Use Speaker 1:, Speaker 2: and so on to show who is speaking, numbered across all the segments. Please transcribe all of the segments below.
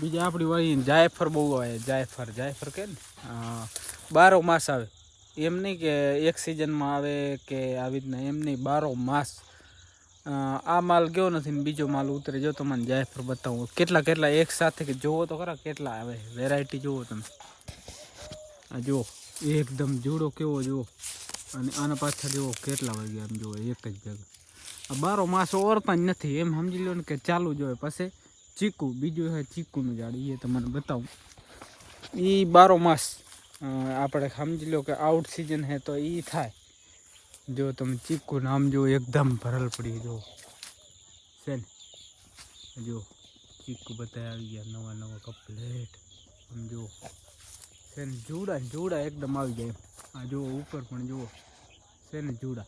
Speaker 1: બીજા આપણી વાળી જાયફર બહુ આવે જાયફર જાયફર કે બારો માસ આવે. એમ નહીં કે એક સિઝનમાં આવે કે આવી રીતના, એમ નહીં, બારો માસ. આ માલ ગયો નથી ને બીજો માલ ઉતરે. જો તમને જાયફર બતાવું, કેટલા કેટલા એક સાથે કે જોવો તો ખરા કેટલા આવે. વેરાયટી જુઓ તમે. આ જુઓ, એકદમ જુડો કેવો જુઓ. અને આના પાછળ જુઓ કેટલા વાગ્યા એમ જુઓ, એક જ ભેગા. આ બારો માસ ઓરતા જ નથી. એમ સમજી લો ને કે ચાલુ જ હોય. પછી ચીકુ બીજું છે ચીકુનું ઝાડ એ તમને બતાવું. એ બારો માસ અ, આપણે સમજી લો કે આઉટ સિઝન છે તો એ થાય. જો તમે ચીકુ નામ જો એકદમ ભરલ પડી જો છે ને? જો ચીકુ બધા આવી ગયા નવા નવા કપલેટ આમ જુઓ. છે ને? જુડા ને જુડા એકદમ આવી જાય એમ. આ જુઓ ઉપર પણ જુઓ. છે ને? જુડા.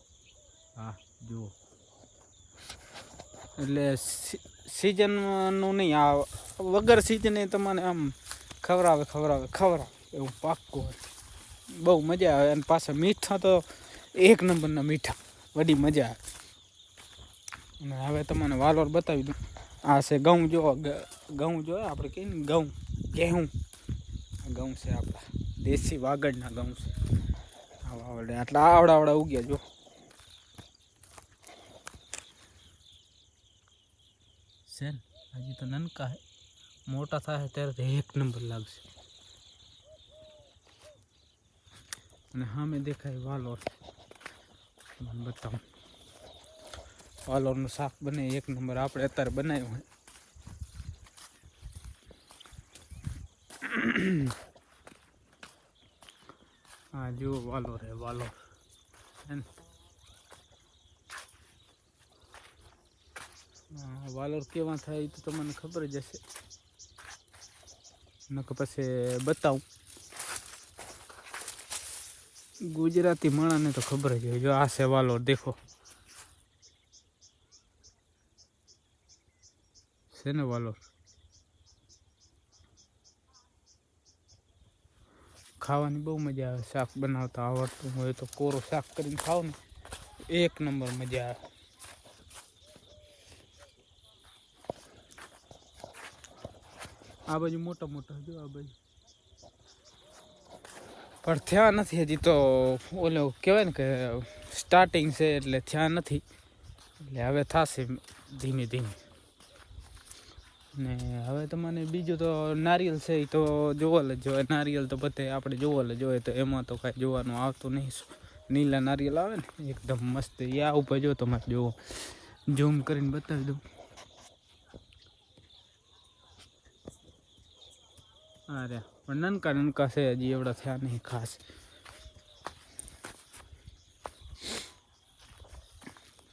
Speaker 1: હા જુઓ. એટલે સિઝનનું નહીં, આ વગર સિઝને તમને આમ ખવડાવે ખવડાવે ખવડાવે, એવું પાક્કું બહુ મજા આવે. અને પાછા મીઠા તો એક નંબરના મીઠા. વડી મજા આવે. અને હવે તમને વાલોર બતાવી દઉં. આ છે ઘઉં જો ઘઉં જો, આપણે કહીએ ને ઘઉં ઘેહું ઘઉં છે આપણા દેશી વાગડના ઘઉં છે. આવા આવડે. આટલા આવડા આવડા ઉગ્યા જો. છે ને હજી તો નનકા હે મોટા થાય ત્યારે તો એક નંબર લાગશે અને સામે દેખાય વાલોર તમને બતાવું વાલોરનું શાક બને એક નંબર આપણે અત્યારે બનાવ્યું હોય હા જુઓ વાલોર હે વાલોર હે ને હા, વાલોર કેવા થાય તો તમને ખબર જ હશે. નકર પછી બતાવું. ગુજરાતી માણાને તો ખબર જ હોય. જો આ છે વાલોર, દેખો. છે ને વાલોર? ખાવાની બહુ મજા આવે. શાક બનાવતા આવડતું હોય તો કોરો શાક કરીને ખાવ ને એક નંબર મજા આવે. આ બાજુ મોટા મોટા જો આ બાજુ. પણ થયા નથી હજી તો, ઓલો કહેવાય ને કે સ્ટાર્ટિંગ છે એટલે થયા નથી. એટલે હવે થશે ધીમે ધીમે. ને હવે તમને બીજું તો નારિયેલ છે એ તો જોવા જ જોઈએ નારિયેલ તો બધે આપણે જોવા જ જોઈએ તો એમાં તો કાંઈ જોવાનું આવતું નહીં. નીલા નારિયેલ આવે ને, એકદમ મસ્ત. એ આ ઉપર જો તમારે જોવો. ઝૂમ કરીને બતાવી દઉં. અરે પણ નનકા નનકા છે હજી એવડા થયા નહીં ખાસ.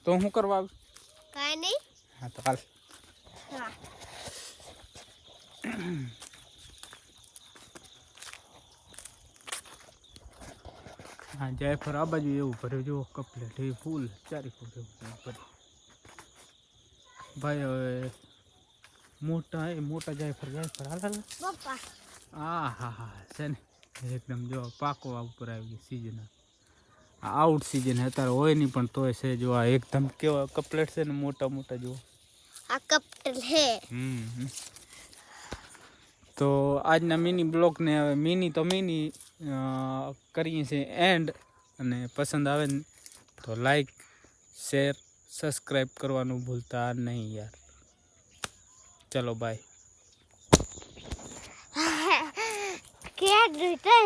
Speaker 1: તો હું કરવા
Speaker 2: કાંઈ નહીં.
Speaker 1: હા તો હાલ.
Speaker 2: હા.
Speaker 1: હા જાયફર આ બાજુ એવું ભર્યું જુઓ કપલેટ એ ફૂલ ચારી ફૂલ એવું ભર્યું. ભાઈ હવે મોટા એ મોટા જાયફર જાયફર હાલ હાલ.
Speaker 2: પપ્પા.
Speaker 1: આ હા હા છે ને? એકદમ જો પાકો આ ઉપર આવી ગયો સિઝન આઉટ સિઝન અત્યારે હોય નહીં પણ તોય છે જો આ એકદમ કેવા કપલેટ છે ને મોટા મોટા જો
Speaker 2: આ કપલેટ હે
Speaker 1: હમ હમ. તો આજના મિની બ્લોગને હવે મિની તો મિની કરીએ છીએ એન્ડ અને પસંદ આવે ને તો લાઈક શેર સબસ્ક્રાઈબ કરવાનું ભૂલતા નહીં યાર. ચલો બાય
Speaker 2: કે